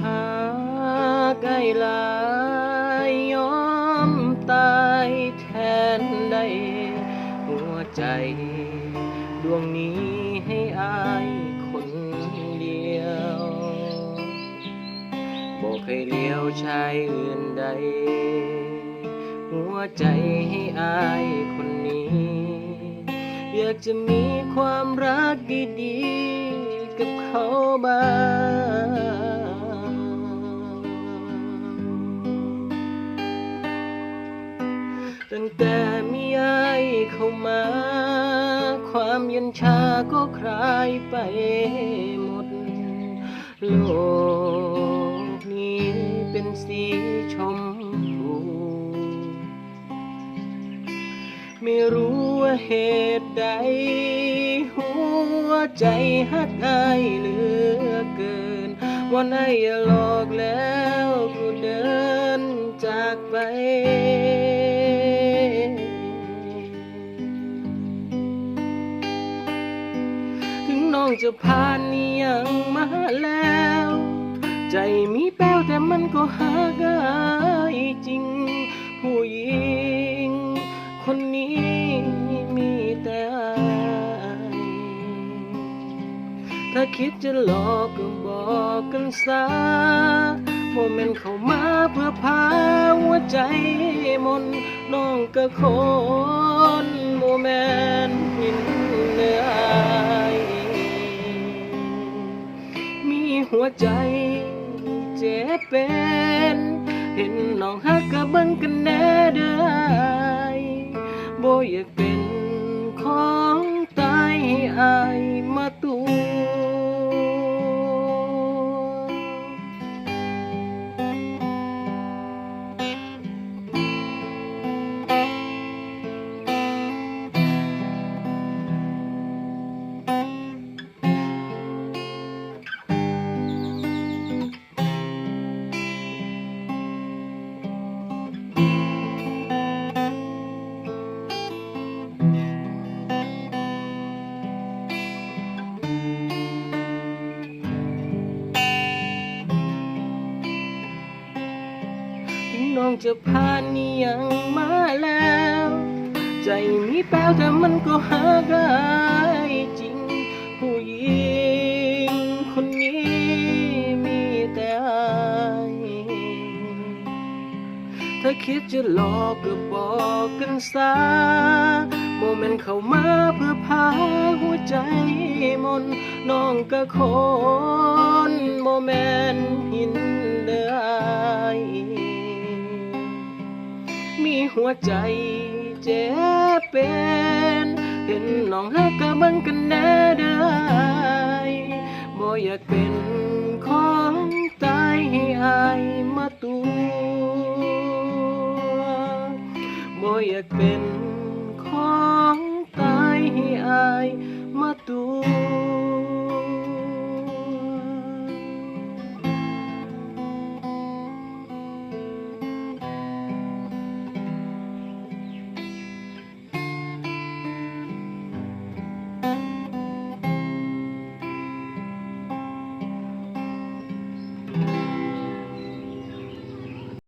หากไกลหลายยอมตายแทนได้หัวใจดวงนี้ให้อายคนเดียวบอกให้เลี้ยวชายอื่นใด หัวใจให้อายคนนี้ อยากจะมีความรักดีๆ กับเขาบ้าง เย็นชาก็คลายไปหมด โลกนี้เป็นสีชมพูไม่รู้ว่าเหตุใด หัวใจหักอายเหลือเกินวันไหนหลอกแล้ว องจะผ่านนี่ยังมาแล้ว ใจมีแป้วแต่มันก็หาง่ายจริง ผู้หญิง คนนี้มีแต่อายถ้าคิดจะหลอกก็บอกกันซะโมเมนต์เข้ามาเพื่อพาหัวใจมนน้องก็คนโมเมนต์ วใจเจ็บเป็น เห็นน้องฮักกะเบิ่งกันแน่เด้อบ่อยากเป็นขอ ถึงน้องจะผ่านนี่ยังมาแล้ว ใจมีแป้วแต่มันก็หาง่ายจริง ผู้หญิงคนนี้มีแต่อายถ้าคิดจะหลอกก็บอกกันซะโมเมนต์เข้ามาเพื่อพาหัวใจมนน้องก็คนโมเมนต์หินเดือย หัวใจเจ็บเป็นเห็นน้องฮักกะบังกันแน่ได้บ่อยากเป็นของตายให้อายมาตัวบ่อยากเป็น